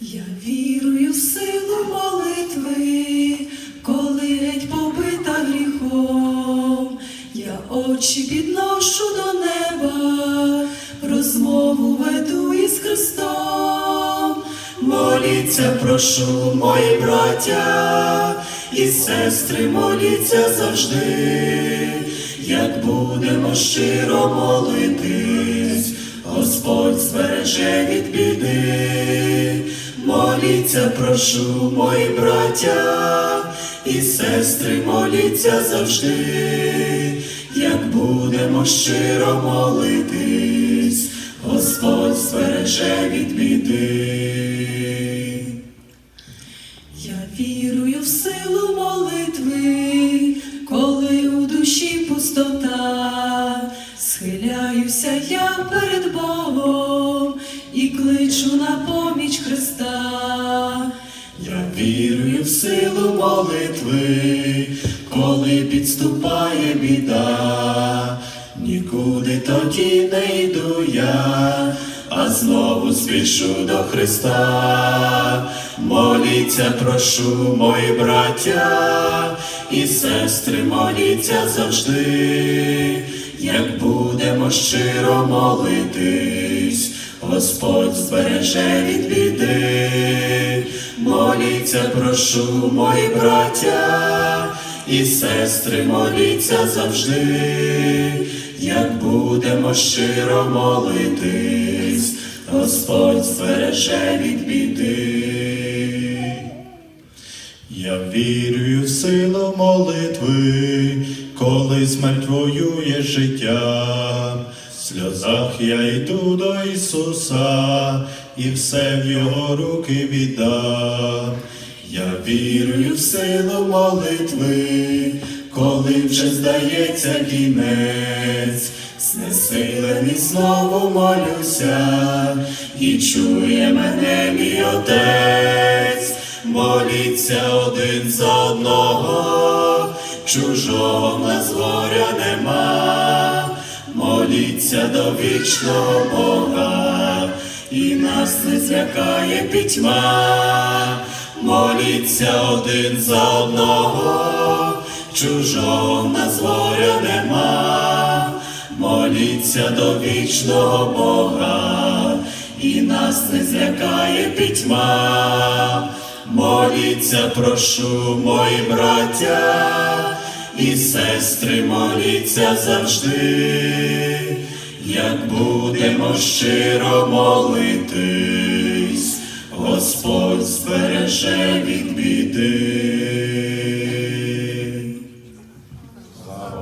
Я вірую в силу молитви, коли геть побита гріхом, я очі підношу до неба, розмову веду із Христом. Моліться, прошу, мої браття і сестри, моліться завжди, як будемо щиро молитись, Господь збереже від біди. Моліться, прошу, мої браття і сестри, моліться завжди, як будемо щиро молитись, Господь збереже від біди. Я вірую в силу молитви, коли у душі пустота, схиляюся я перед Богом і кличу на поміч Христа. Вірую в силу молитви, коли підступає біда, нікуди тоді не йду я, а знову спішу до Христа. Моліться, прошу, мої браття і сестри, моліться завжди, як будемо щиро молитись, Господь збереже від біди. Моліться, прошу, мої браття і сестри, моліться завжди, як будемо щиро молитись, Господь збереже від біди. Я вірую в силу молитви, коли смерть воює життя. Сльозах я йду до Ісуса і все в Його руки віддам. Я вірую в силу молитви, коли вже здається кінець, знесилений знову молюся, і чує мене мій отець, моліться один за одного, чужого в нас горя нема, моліться до вічного Бога, і нас не злякає пітьма, моліться один за одного, чужого нас горя нема, моліться до вічного Бога, і нас не злякає пітьма, моліться, прошу, мої браття і сестри, моліться завжди, як будемо щиро молитись, Господь збереже від біди.